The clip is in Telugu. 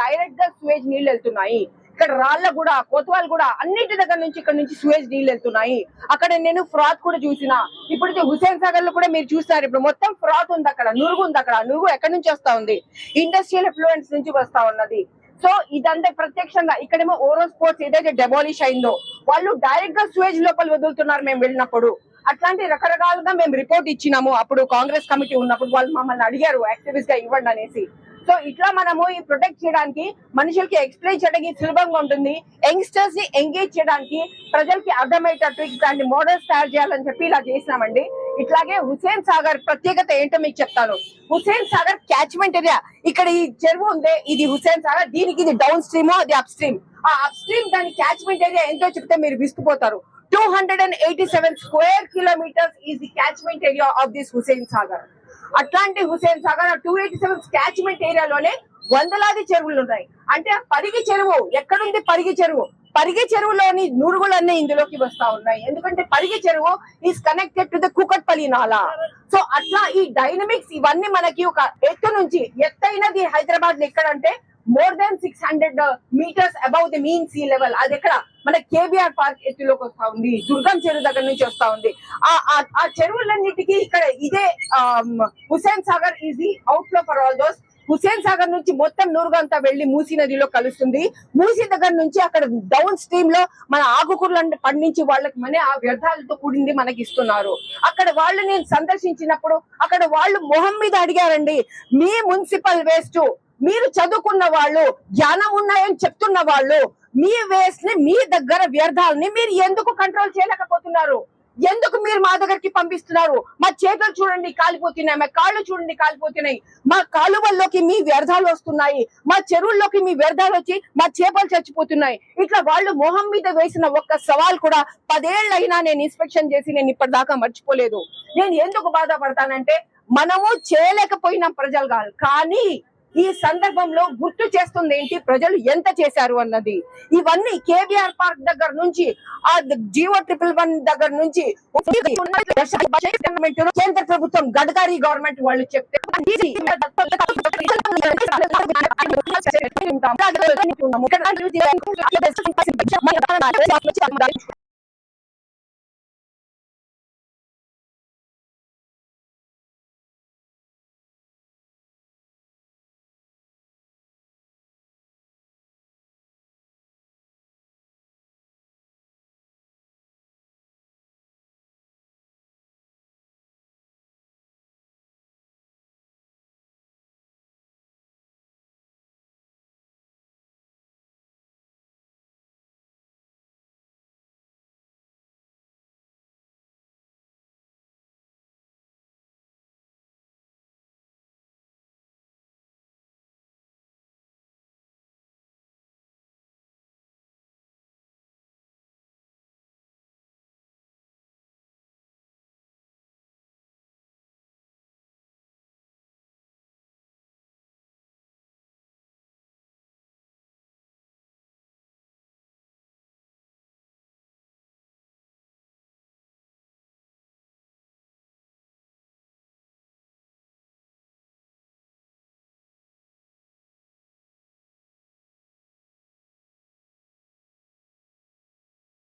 డైరెక్ట్గా స్వేజ్ నీళ్ళు వెళ్తున్నాయి. ఇక్కడ రాళ్ళ కూడా కోతవాళ్ళు కూడా అన్నిటి దగ్గర నుంచి ఇక్కడ నుంచి స్వేజ్ నీళ్ళు వెళ్తున్నాయి. అక్కడ నేను ఫ్రాత్ కూడా చూసిన. ఇప్పుడు హుసేన్ సాగర్లో కూడా మీరు చూస్తారు. ఇప్పుడు మొత్తం ఫ్రాత్ ఉంది అక్కడ నురుగు ఉంది అక్కడ. నురుగు ఎక్కడి నుంచి వస్తా ఉంది? ఇండస్ట్రియల్ ఎఫ్లుయెన్స్ నుంచి వస్తా ఉన్నది. సో ఇదంతా ప్రత్యక్షంగా ఇక్కడేమో ఓరో స్పోర్ట్స్ ఏదైతే డెబాలిష్ అయిందో వాళ్ళు డైరెక్ట్గా స్వేజ్ లోపల వదులుతున్నారు మేము వెళ్ళినప్పుడు. అట్లాంటి రకరకాలుగా మేము రిపోర్ట్ ఇచ్చినాము. అప్పుడు కాంగ్రెస్ కమిటీ ఉన్నప్పుడు వాళ్ళు మమ్మల్ని అడిగారు యాక్టివిస్ట్గా ఇవ్వండి అనేసి. సో ఇట్లా మనము ఈ ప్రొటెక్ట్ చేయడానికి మనుషులకి ఎక్స్ప్లెయిన్ చేయడానికి సులభంగా ఉంటుంది. యంగ్స్టర్స్ని ఎంగేజ్ చేయడానికి ప్రజలకి అర్థమయ్యేటట్టు ఇట్లాంటి మోడల్స్ తయారు చేయాలని చెప్పి ఇలా చేసినామండి. ఇట్లాగే హుసేన్ సాగర్ ప్రత్యేకత ఏంటో మీకు చెప్తాను. హుసేన్ సాగర్ క్యాచ్మెంట్ ఏరియా ఇక్కడ ఈ చెరువు ఉంది ఇది హుసేన్ సాగర్ దీనికి ఇది డౌన్ స్ట్రీమ్ అది అప్ స్ట్రీమ్ ఆ అప్ స్ట్రీమ్ దాని క్యాచ్మెంట్ ఏరియా ఎంతో చెప్తే మీరు విస్తుపోతారు two hundred and eighty seven square kilometres is the catchment area అట్లాంటి Hussain Sagar two eighty seven catchment ఏరియాలోనే వందలాది చెరువులు ఉన్నాయి. అంటే పరిగి చెరువు ఎక్కడుంది పరిగి చెరువు? పరిగి చెరువులోని నురుగులన్నీ ఇందులోకి వస్తా ఉన్నాయి. ఎందుకంటే పరిగి చెరువు is connected to the Kukatpally నాలా సో అట్లా ఈ డైనమిక్స్ ఇవన్నీ మనకి ఒక ఎత్తు నుంచి ఎత్తైనది హైదరాబాద్లో ఎక్కడంటే more than six hundred metres above the mean sea level అది ఎక్కడ? మన కేబిఆర్ పార్క్ ఎత్తులోకి వస్తా ఉంది. దుర్గం చెరువు దగ్గర నుంచి వస్తా ఉంది. ఆ ఆ- చెరువులన్నిటికీ ఇక్కడ ఇదే Hussain Sagar is the outflow for all those Hussain Sagar నుంచి మొత్తం నూరుగంతా వెళ్ళి మూసీ నదిలో కలుస్తుంది. మూసీ దగ్గర నుంచి అక్కడ డౌన్ స్ట్రీమ్లో మన ఆకుకూరలను పండించి వాళ్ళకి మన ఆ వ్యర్థాలతో కూడింది మనకి ఇస్తున్నారు. అక్కడ వాళ్ళు నేను సందర్శించినప్పుడు అక్కడ వాళ్ళు మొహం మీద అడిగారండి మీ మున్సిపల్ వేస్ట్ మీరు చదువుకున్న వాళ్ళు జ్ఞానం ఉన్నాయని చెప్తున్న వాళ్ళు మీ వేస్ట్ని మీ దగ్గర వ్యర్థాలని మీరు ఎందుకు కంట్రోల్ చేయలేకపోతున్నారు? ఎందుకు మీరు మా దగ్గరికి పంపిస్తున్నారు? మా చేతులు చూడండి కాలిపోతున్నాయి. మా కాళ్ళు చూడండి కాలిపోతున్నాయి. మా కాలువల్లోకి మీ వ్యర్థాలు వస్తున్నాయి. మా చెరువుల్లోకి మీ వ్యర్థాలు వచ్చి మా చేపలు చచ్చిపోతున్నాయి. ఇట్లా వాళ్ళు మొహం మీద వేసిన ఒక్క సవాల్ కూడా పదేళ్ళైనా నేను ఇన్స్పెక్షన్ చేసి నేను ఇప్పటిదాకా మర్చిపోలేదు. నేను ఎందుకు బాధపడతానంటే మనము చేయలేకపోయినాం ప్రజలు కాదు. కానీ ఈ సందర్భంలో గుర్తు చేస్తుంది ఏంటి? ప్రజలు ఎంత చేశారు అన్నది. ఇవన్నీ కేబిఆర్ పార్క్ దగ్గర నుంచి ఆ జియో ట్రిపుల్ వన్ దగ్గర నుంచి కేంద్ర ప్రభుత్వం గడ్కరీ గవర్నమెంట్ వాళ్ళు చెప్తే